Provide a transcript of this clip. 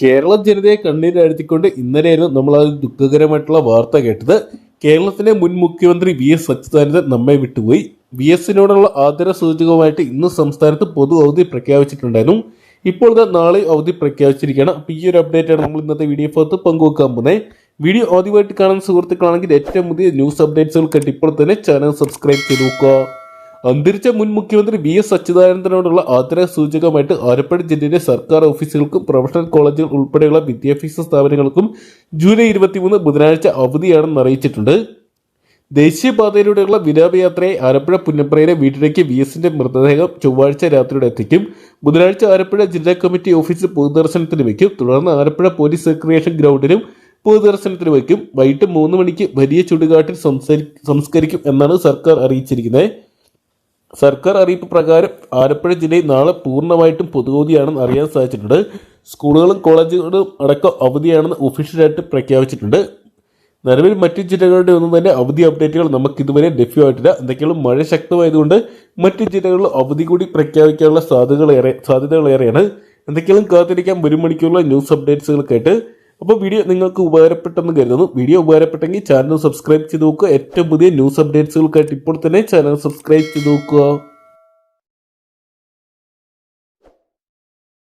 കേരള ജനതയെ കണ്ണീരഴുത്തിക്കൊണ്ട് ഇന്നലെയായിരുന്നു നമ്മൾ ആ ദുഃഖകരമായിട്ടുള്ള വാർത്ത കേട്ടത്. കേരളത്തിലെ മുൻ മുഖ്യമന്ത്രി വി എസ് അച്യുതാനന്ദൻ നമ്മെ വിട്ടുപോയി. വി എസിനോടുള്ള ആദര സൂചകമായിട്ട് ഇന്ന് സംസ്ഥാനത്ത് പൊതു അവധി പ്രഖ്യാപിച്ചിട്ടുണ്ടായിരുന്നു. ഇപ്പോൾ നാളെ അവധി പ്രഖ്യാപിച്ചിരിക്കുകയാണ്. അപ്പോൾ ഈ ഒരു അപ്ഡേറ്റ് ആണ് നമ്മൾ ഇന്നത്തെ വീഡിയോ ഭാഗത്ത് പങ്കുവെക്കാൻ പോകുന്നത്. വീഡിയോ ആദ്യമായിട്ട് കാണുന്ന സുഹൃത്തുക്കളാണെങ്കിൽ ഏറ്റവും പുതിയ ന്യൂസ് അപ്ഡേറ്റ്സുകൾക്കായിട്ട് ഇപ്പോൾ തന്നെ ചാനൽ സബ്സ്ക്രൈബ് ചെയ്ത് നോക്കുക. അന്തരിച്ച മുൻ മുഖ്യമന്ത്രി വി എസ് അച്യുതാനന്ദനോടുള്ള ആദര സൂചകമായിട്ട് ആലപ്പുഴ ജില്ലയിലെ സർക്കാർ ഓഫീസുകൾക്കും പ്രൊഫഷണൽ കോളേജുകൾ ഉൾപ്പെടെയുള്ള വിദ്യാഭ്യാസ സ്ഥാപനങ്ങൾക്കും ജൂലൈ ഇരുപത്തിമൂന്ന് ബുധനാഴ്ച അവധിയാണെന്ന് അറിയിച്ചിട്ടുണ്ട്. ദേശീയപാതയിലൂടെയുള്ള വിലാപയാത്രയെ ആലപ്പുഴ പുന്നപ്രയിലെ വീട്ടിലേക്ക് വി എസിന്റെ മൃതദേഹം ചൊവ്വാഴ്ച രാത്രിയോടെ എത്തിക്കും. ബുധനാഴ്ച ആലപ്പുഴ ജില്ലാ കമ്മിറ്റി ഓഫീസിൽ പൊതുദർശനത്തിന് വയ്ക്കും. തുടർന്ന് ആലപ്പുഴ പോലീസ് റിക്രിയേഷൻ ഗ്രൗണ്ടിലും പൊതുദർശനത്തിന് വയ്ക്കും. വൈകിട്ട് മൂന്ന് മണിക്ക് വലിയ ചുടുകാട്ടിൽ സംസ്കരിക്കും എന്നാണ് സർക്കാർ അറിയിച്ചിരിക്കുന്നത്. സർക്കാർ അറിയിപ്പ് പ്രകാരം ആലപ്പുഴ ജില്ലയിൽ നാളെ പൂർണമായിട്ടും പൊതുവധിയാണെന്ന് അറിയാൻ സാധിച്ചിട്ടുണ്ട്. സ്കൂളുകളും കോളേജുകളും അടക്കം അവധിയാണെന്ന് ഒഫീഷ്യലായിട്ട് പ്രഖ്യാപിച്ചിട്ടുണ്ട്. നിലവിൽ മറ്റ് ജില്ലകളുടെ ഒന്നും തന്നെ അവധി അപ്ഡേറ്റുകൾ നമുക്ക് ഇതുവരെ ലഭ്യമായിട്ടില്ല. എന്തൊക്കെയാണ് മഴ ശക്തമായതുകൊണ്ട് മറ്റ് ജില്ലകളിൽ അവധി കൂടി പ്രഖ്യാപിക്കാനുള്ള സാധ്യതകളേറെ സാധ്യതകളേറെയാണ്. എന്തൊക്കെയാണ് കാത്തിരിക്കാൻ ഒരു മണിക്കൂറുള്ള ന്യൂസ് അപ്ഡേറ്റ്സുകൾക്കായിട്ട് അപ്പോൾ വീഡിയോ നിങ്ങൾക്ക് ഉപകാരപ്പെട്ടെന്ന് കരുതുന്നു. വീഡിയോ ഉപകാരപ്പെട്ടെങ്കിൽ ചാനൽ സബ്സ്ക്രൈബ് ചെയ്ത് നോക്കുക ഏറ്റവും പുതിയ ന്യൂസ് അപ്ഡേറ്റ്സുകൾക്കായിട്ട് ഇപ്പോൾ തന്നെ ചാനൽ സബ്സ്ക്രൈബ് ചെയ്ത് നോക്കുക